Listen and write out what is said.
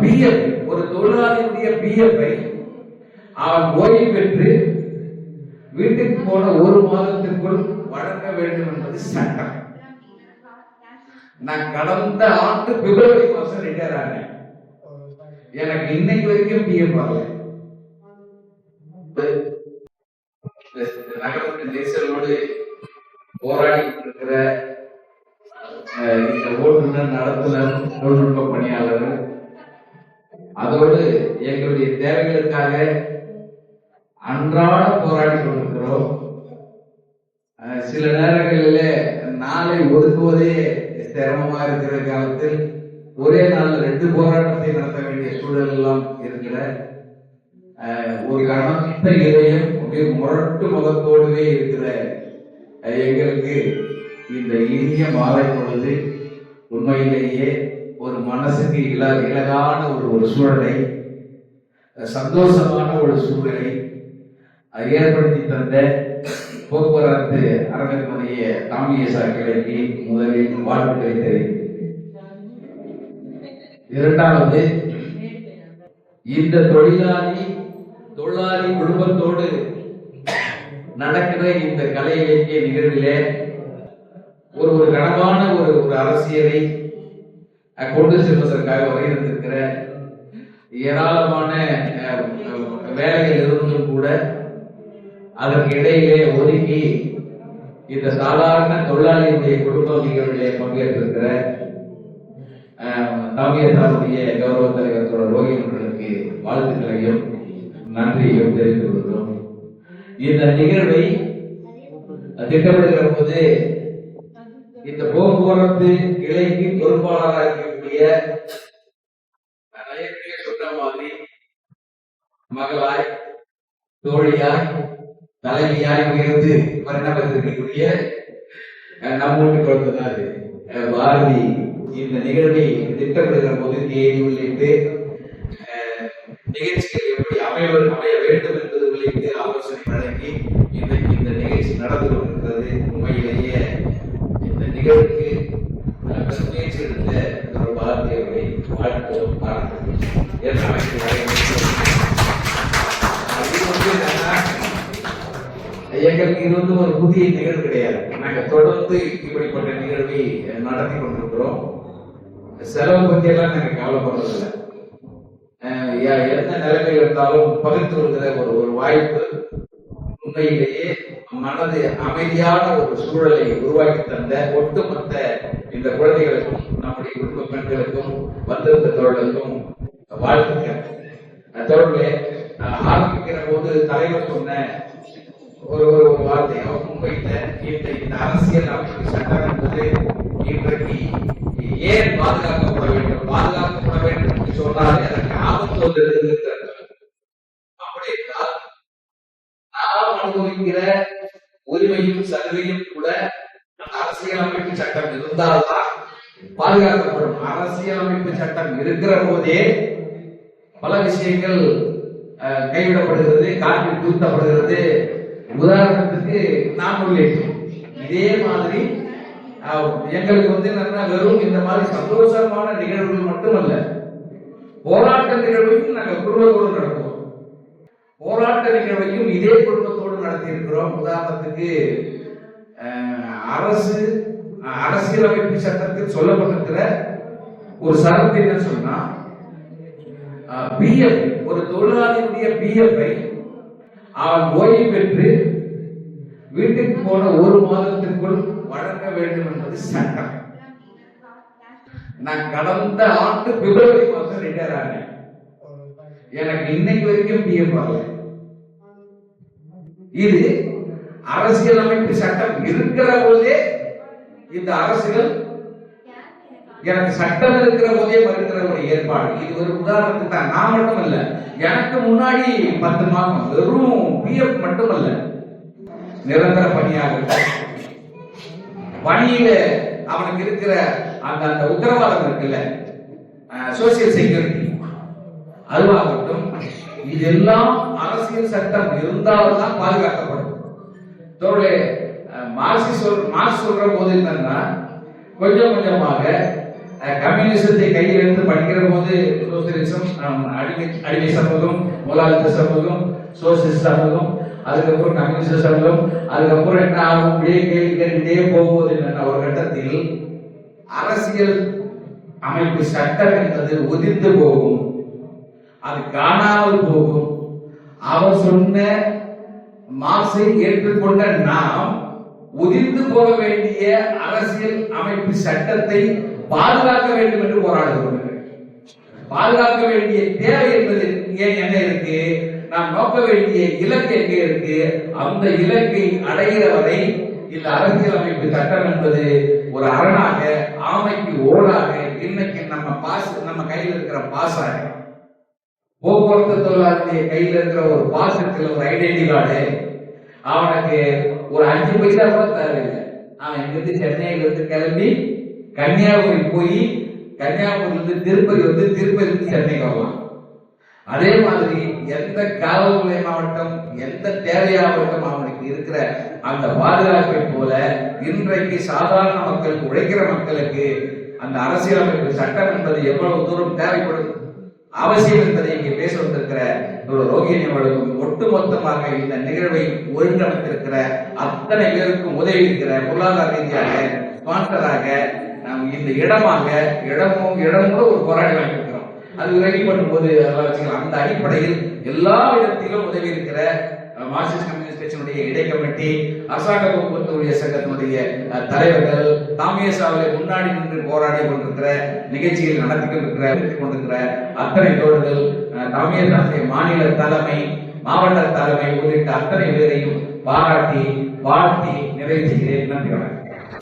PF ஒரு தொழிலாளியுடைய பிஎஃப்பை அவன் ஓய்வு பெற்று வீட்டுக்கு போன ஒரு மாதத்திற்குள் வழங்க வேண்டும் என்பது சட்டம். நான் கடந்த ஆண்டு பிப்ரவரி மாசம் ரிட்டையர் ஆனேன். எனக்கு இன்னைக்கு வரைக்கும் பிஎஃப் வரல. நகரத்தின் நெரிசலோடு போராடி இருக்கிற அஹ், இந்த ஓட்டுநர் நடத்துனர் தொழில்நுட்ப பணியாளர் அதோடு எங்களுடைய தேவைகளுக்காக அன்றாட போராடி கொண்டிருக்கிறோம். சில நேரங்களிலே நாளை ஒதுக்குவதே சிரமமா இருக்கிற காலத்தில் ஒரே நாள்ல ரெண்டு போராட்டத்தை நடத்த வேண்டிய சூழல் எல்லாம் இருக்கிற அஹ், ஒரு கனத்த இதயம் அப்படியே முரட்டு முகத்தோடுவே இருக்கிற எங்களுக்கு இந்த இனிய மாலை பொழுது உண்மையிலேயே ஒரு மனசுக்கு இல இலகான ஒரு ஒரு சூழலை சந்தோஷமான ஒரு சூழலை ஏற்படுத்தி தந்த போக்குவரத்து அரங்கத்தினுடைய தாமிய கிளைக்கு முதலில் வாழ்த்துக்களை தெரிவிக்கிறேன். இரண்டாவது இந்த தொழிலாளி தொழிலாளி குடும்பத்தோடு நடக்கிற இந்த கலை இலக்கிய நிகழ்விலே ஒரு ஒரு கனவான ஒரு ஒரு அரசியலை கொண்டு செல்வதற்காக வரையிருந்திருக்கிற ஏராளமான அஹ், வேலைகள் இருந்தும் கூட அதற்கு இடையிலே ஒதுக்கி இந்த சாதாரண தொழிலாளியுடைய குடும்ப நிகழ்விலே பங்கேற்றிருக்கிற தாமியசாருடைய கௌரவ தலைவர் தொடர் ரோகியவர்களுக்கு வாழ்த்துக்களையும் நன்றியையும் தெரிவித்துக் கொள்கிறோம். இந்த நிகழ்வை திட்டமிடுகிற போது இந்த போ போக்குவரத்து கிளைக்கு பொறுப்பாளராக இருக்கக்கூடிய சொன்ன மாதிரி மகளாய் தோழியாய் தலைவியாய் உயர்ந்து பரிணாமத்திற்குரிய அஹ், நம்ம வீட்டு குழந்தை பாரதி இந்த நிகழ்வை திட்டமிடுகிற போது தேதி உள்ளிட்டு நிகழ்ச்சிகள் எப்படி அமைவர் அமைய வேண்டும் என்பது உள்ளிட்டு ஆலோசனை வழங்கி இன்றைக்கு இந்த நிகழ்ச்சி நடந்து எங்களுக்கு இது வந்து ஒரு புதிய நிகழ்வு கிடையாது. நாங்க தொடர்ந்து இப்படிப்பட்ட நிகழ்வை நடத்தி கொண்டிருக்கிறோம். செலவு பற்றியெல்லாம் நாங்கள் கவலைப்படுறதில்லை. அஹ் எந்த நிலைமை இருந்தாலும் பகிர்ந்து வருகிற ஒரு ஒரு வாய்ப்பு உண்மையிலேயே மனது அமைதியான ஒரு சூழலை உருவாக்கி தந்த ஒட்டுமொத்த இந்த குழந்தைகளுக்கும் நம்முடைய குடும்ப பெண்களுக்கும் வந்திருந்த தோழர்களுக்கும் வாழ்த்துக்கள். தோழர்களே ஆரம்பிக்கிற போது தலைவர் சொன்ன ஒரு ஒரு ஒரு வார்த்தை முன்வைத்த இந்த இந்த அரசியல் அமைப்பு சட்டம் என்பது இன்றைக்கு ஏன் பாதுகாக்கப்பட வேண்டும்? பாதுகாக்கப்பட வேண்டும் என்று சொன்னால் எனக்கு ஆபத்து வந்திருக்கிறது அப்படி என்றால் நாம் அனுபவிக்கிற உரிமையும் சலுகையும் கூட அந்த அரசியலமைப்பு சட்டம் இருந்தால்தான் பாதுகாக்கப்படும். அரசியலமைப்பு சட்டம் இருக்கிற போதே பல விஷயங்கள் அஹ், கைவிடப்படுகிறது காற்றில் தூத்தப்படுகிறது உதாரணத்துக்கு நாம் உள்ளிட்டோம் இதே மாதிரி எங்களுக்கு வந்து என்னன்னா வெறும் இந்த மாதிரி சந்தோஷமான நிகழ்வுகள் மட்டுமல்ல போராட்ட நிகழ்வையும் நாங்கள் குடும்பத்தோடு நடத்துவோம். போராட்ட நிகழ்வையும் இதே குடும்பத்தோடு நடத்தி இருக்கிறோம் உதாரணத்துக்கு அரசு அரசியலமைப்பு சட்டத்தில் சொல்லப்பட்டிருக்கிற ஒரு சரத்து என்ன சொன்னா பிஎஃப் ஒரு தொழிலாளியுடைய பிஎஃப்ஐ அவன் ஓய்வு பெற்று வீட்டுக்கு போன ஒரு மாதத்திற்குள் வழங்க வேண்டும் என்பது சட்டம். நான் கடந்த ஆண்டு பிப்ரவரி மாதம் ரிட்டையர் ஆனேன். எனக்கு இன்னைக்கு வரைக்கும் பிஎஃப் வரல இது அரசியலமைப்பு சட்டம் இருக்கிற போதே இந்த அரசுகள் எனக்கு சட்டம் இருக்கிற போதே மறுக்கிற ஒரு ஏற்பாடு. இது ஒரு உதாரணத்துக்கு தான். நான் மட்டும் இல்ல எனக்கு முன்னாடி பத்து மாசம் வெறும் பிஎஃப் மட்டும் அல்ல நிரந்தர பணியாக பணியில அவனுக்கு இருக்கிற அந்த அந்த உத்தரவாதம் இருக்குல்ல சோசியல் செக்யூரிட்டி அதுவாகட்டும் இதெல்லாம் அரசியல் சட்டம் இருந்தால்தான் பாதுகாக்கப்படும். தோழே அஹ், மார்க்சி சொல் மார்க்ஸ் சொல்ற போது என்னன்னா கொஞ்சம் கொஞ்சமாக கம்யூனிசத்தை கையில் எடுத்து படிக்கிற போது சோசியலிசம் அடிமை அடிமை சமூகம் முதலாளித்த சமூகம் சோசியலிஸ்ட் சமூகம் அதுக்கப்புறம் கம்யூனிஸ்ட் சமூகம் அதுக்கப்புறம் என்ன ஆகும்? இப்படியே கேள்வி கேட்டுக்கிட்டே போகும்போது என்ற ஒரு கட்டத்தில் அரசியல் அமைப்பு சட்டம் என்பது உதிர்ந்து போகும். அது காணாமல் போகும். அவர் சொன்ன மார்க்சை ஏற்றுக்கொண்ட நாம் உதிர்ந்து போக வேண்டிய அரசியல் அமைப்பு சட்டத்தை பாதுகாக்க வேண்டும் என்று போராடுகிறோம் பாதுகாக்க வேண்டிய தேவை என்பது ஏன் என்ன இருக்கு? நாம் நோக்க வேண்டிய இலக்கு எங்கே இருக்கு? அந்த இலக்கை அடைகிற வரை இந்த அரசியல் அமைப்பு சட்டம் என்பது ஒரு அரணாக ஆமைக்கு ஓடாக இன்னைக்கு நம்ம பாஸ் நம்ம கையில் இருக்கிற பாசாக. போக்குவரத்து தொழிலாளிய கையில் இருக்கிற ஒரு பாஸ் இருக்கிற ஒரு ஐடென்டி கார்டு அவனுக்கு ஒரு அஞ்சு பைசா கூட தேவையில்லை அவன் இங்கிருந்து சென்னையில இருந்து கிளம்பி கன்னியாகுமரி போய் கன்னியாகுமரியில திருப்பதி வந்து திருப்பதி சென்னைக்கு வரலாம் அதே மாதிரி எந்த காவல்துறை மாவட்டம் எந்த தேவையாகட்டும் அவனுக்கு இருக்கிற அந்த பாதுகாப்பை போல இன்றைக்கு சாதாரண மக்களுக்கு உழைக்கிற மக்களுக்கு அந்த அரசியலமைப்பு சட்டம் என்பது எவ்வளவு தூரம் தேவைப்படும் அவசியம் என்பதை இங்கே பேச வந்திருக்கிற ஒரு ரோகிணி அவர்களும் ஒட்டுமொத்தமாக இந்த நிகழ்வை ஒருங்கிணைத்திருக்கிற அத்தனை பேருக்கும் உதவி இருக்கிற பொருளாதார ரீதியாக ஸ்பான்சராக இந்த இடமாக இடமும் இடம் கூட ஒரு போராடி வாங்கியிருக்கிறோம். அது உதவி பண்ணும்போது அதெல்லாம் வச்சுக்கலாம். அந்த அடிப்படையில் எல்லா விதத்திலும் உதவி இருக்கிற மார்க்சிஸ்ட் கம்யூனிஸ்ட் கட்சியினுடைய இடை கமிட்டி அரசாங்க போக்குவரத்து ஊழியர் சங்கத்தினுடைய தலைவர்கள் தலைவர்கள் தாமியசாவிலே முன்னாடி நின்று போராடி கொண்டிருக்கிற நிகழ்ச்சியில் நடத்தி கொண்டிருக்கிற கொண்டிருக்கிற அத்தனை தோழர்கள் தாமியசாவுடைய மாநில தலைமை மாவட்ட தலைமை உள்ளிட்ட அத்தனை பேரையும் பாராட்டி வாழ்த்தி நிறைவு செய்கிறேன். நன்றி வணக்கம்.